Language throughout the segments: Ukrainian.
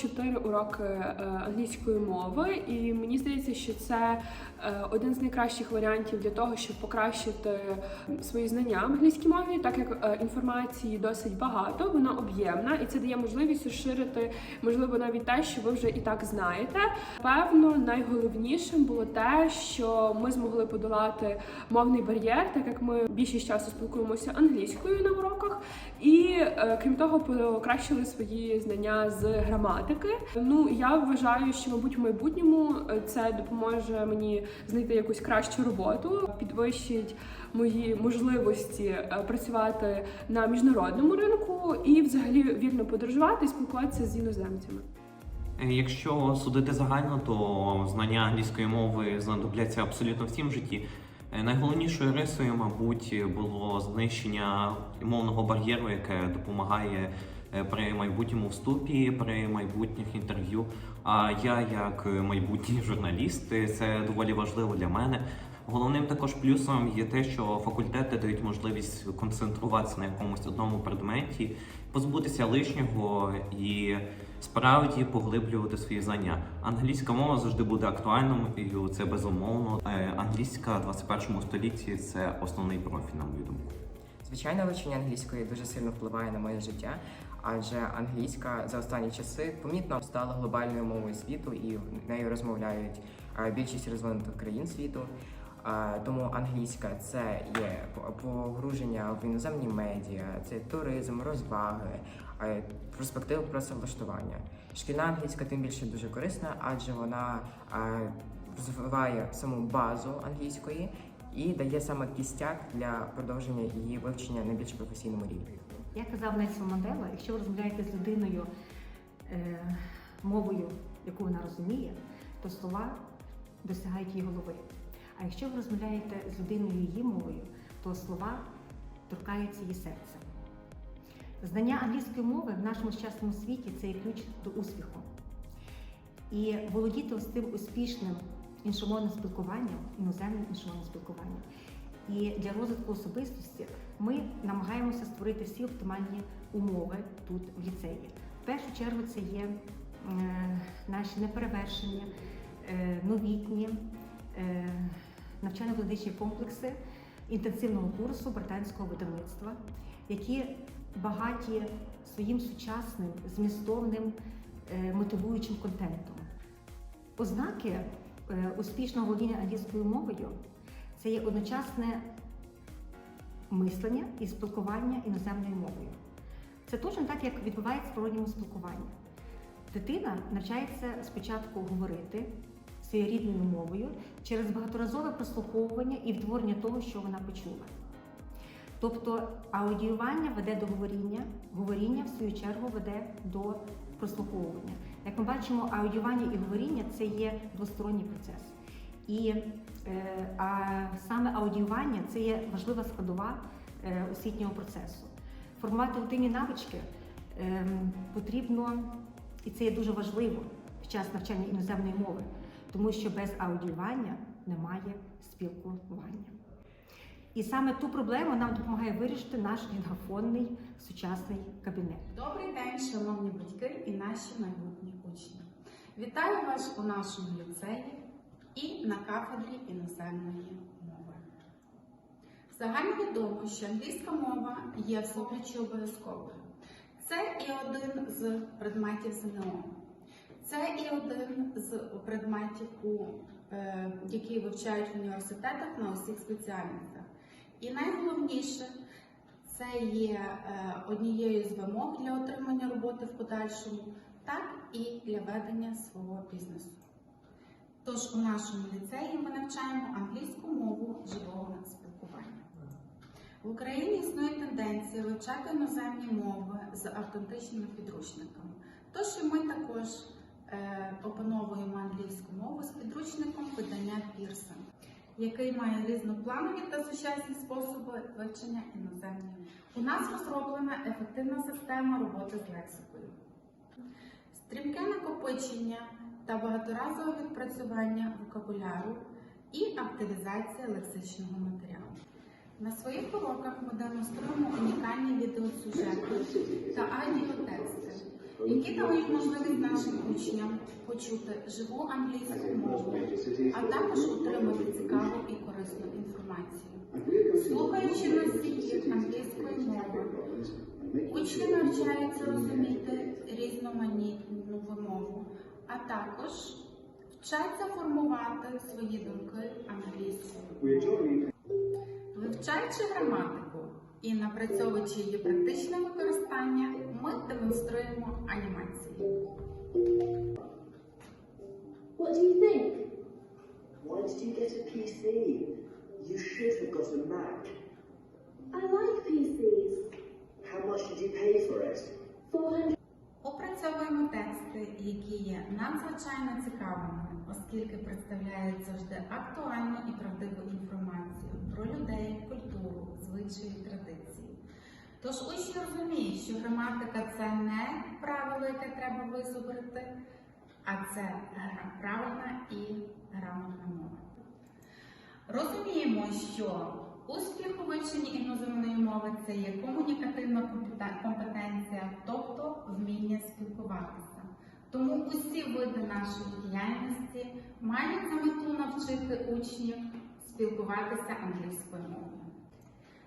чотири уроки е, англійської мови, і мені здається, що це е, один з найкращих варіантів для того, щоб покращити свої знання англійській мові, так як е, інформації досить багато, вона об'ємна, і це дає можливість розширити, можливо, навіть те, що ви вже і так знаєте. Певно, найголовнішим було те, що ми змогли подолати мовний бар'єр, так як ми більшість часу спілкуємося англійською на уроках, і крім того, покращили свої знання з граматики. Ну я вважаю, що мабуть в майбутньому е, це допоможе мені знайти якусь кращу роботу, підвищить мої можливості е, працювати на міжнародному ринку і взагалі вільно подорожувати і спілкуватися з іноземцями. Е, Якщо судити загально, то знання англійської мови знадобляться абсолютно всім в житті. Найголовнішою рисою, мабуть, було знищення мовного бар'єру, яке допомагає при майбутньому вступі, при майбутніх інтерв'ю. А я, як майбутній журналіст, е, це доволі важливо для мене. Головним також плюсом є те, що факультети дають можливість концентруватися на якомусь одному предметі, позбутися лишнього і справді поглиблювати свої знання. Англійська мова завжди буде актуальною, це безумовно. Е, Англійська в 21 столітті це основний профіль, на мою думку. Звичайно, вивчення англійської дуже сильно впливає на моє життя, адже англійська за останні часи помітно стала глобальною мовою світу і нею розмовляють е, більшість розвинутих країн світу. Е, Тому англійська це є погруження в іноземні медіа, це туризм, розваги, е, перспективи працевлаштування. Шкільна англійська тим більше дуже корисна, адже вона розвиває саму базу англійської і дає саме кістяк для продовження її вивчення на більш професійному рівні. Як казав Нельсон Мандела, якщо ви розмовляєте з людиною е, мовою, яку вона розуміє, то слова досягають її голови. А якщо ви розмовляєте з людиною її мовою, то слова торкаються її серця. Знання англійської мови в нашому сучасному світі це є ключ до успіху. І володіти ось цим успішним іншомовним спілкуванням, іноземним іншомовним спілкуванням. І для розвитку особистості ми намагаємося створити всі оптимальні умови тут в ліцеї. В першу чергу це є е, наші неперевершені, е, новітні е, навчально-методичні комплекси інтенсивного курсу британського видавництва, які багаті своїм сучасним, змістовним, мотивуючим контентом. Ознаки успішного володіння англійською мовою це є одночасне мислення і спілкування іноземною мовою. Це точно так, як відбувається в природньому спілкуванні. Дитина навчається спочатку говорити своєю рідною мовою через багаторазове прослуховування і відтворення того, що вона почула. Тобто аудіювання веде до говоріння, говоріння, в свою чергу, веде до прослуховування. Як ми бачимо, аудіювання і говоріння це є двосторонній процес. І е, а саме аудіювання це є важлива складова е, освітнього процесу. Формувати аудитивні навички е, потрібно, і це є дуже важливо під час навчання іноземної мови, тому що без аудіювання немає спілкування. І саме ту проблему нам допомагає вирішити наш лінгофонний сучасний кабінет. Добрий день, шановні батьки і наші майбутні учні. Вітаю вас у нашому ліцеї і на кафедрі іноземної мови. Загальновідомо, що англійська мова є всеобічі обов'язковою. Це і один з предметів ЗНО. Це і один з предметів, е, які вивчають в університетах на усіх спеціальностях. І найголовніше це є е, однією з вимог для отримання роботи в подальшому, так і для ведення свого бізнесу. Тож у нашому ліцеї ми навчаємо англійську мову живого спілкування. В Україні існує тенденція вивчати іноземні мови з автентичними підручниками. Тож і ми також е, опановуємо англійську мову з підручником видання Пірсон, який має різнопланові та сучасні способи вивчення іноземної. У нас розроблена ефективна система роботи з лексикою. Стрімке накопичення та багаторазове відпрацювання вокабуляру і активізація лексичного матеріалу. На своїх уроках ми демонструємо унікальні відеосюжети та аудіотексти, які дають можливість нашим учням почути живу англійську мову, а також отримати цікаву і корисну інформацію. Слухаючи носіїв англійської мови, учні навчаються розуміти різноманітну вимову, а також вчаться формувати свої думки англійською. Вивчаючи граматику і напрацьовуючи її практичне використання, ми демонструємо анімації. What do you think? Why did you get a PC? You should have got a Mac. I like PCs. How much did you pay for it? 400 Опрацьовуємо тексти, які є надзвичайно цікавими, оскільки представляють завжди актуальну і правдиву Тож учні розуміють, що граматика це не правило, яке треба визубрити, а це правильна і грамотна мова. Розуміємо, що успіх у вивченні іноземної мови це є комунікативна компетенція, тобто вміння спілкуватися. Тому усі види нашої діяльності мають за мету навчити учнів спілкуватися англійською мовою.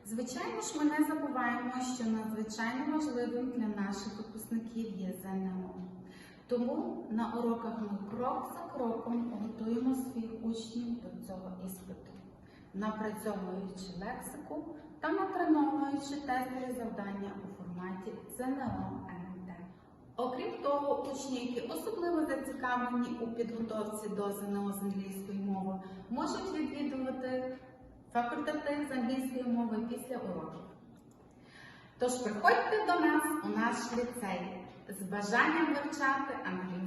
Звичайно ж, ми не забуваємо, що надзвичайно важливим для наших випускників є ЗНО. Тому на уроках ми крок за кроком готуємо своїх учнів до цього іспиту, напрацьовуючи лексику та натреновуючи тестові завдання у форматі ЗНО. Окрім того, учні, які особливо зацікавлені у підготовці до ЗНО з англійської мови, можуть відвідувати факультатив з англійської мови після уроків. Тож приходьте до нас у наш ліцей з бажанням вивчати англійську.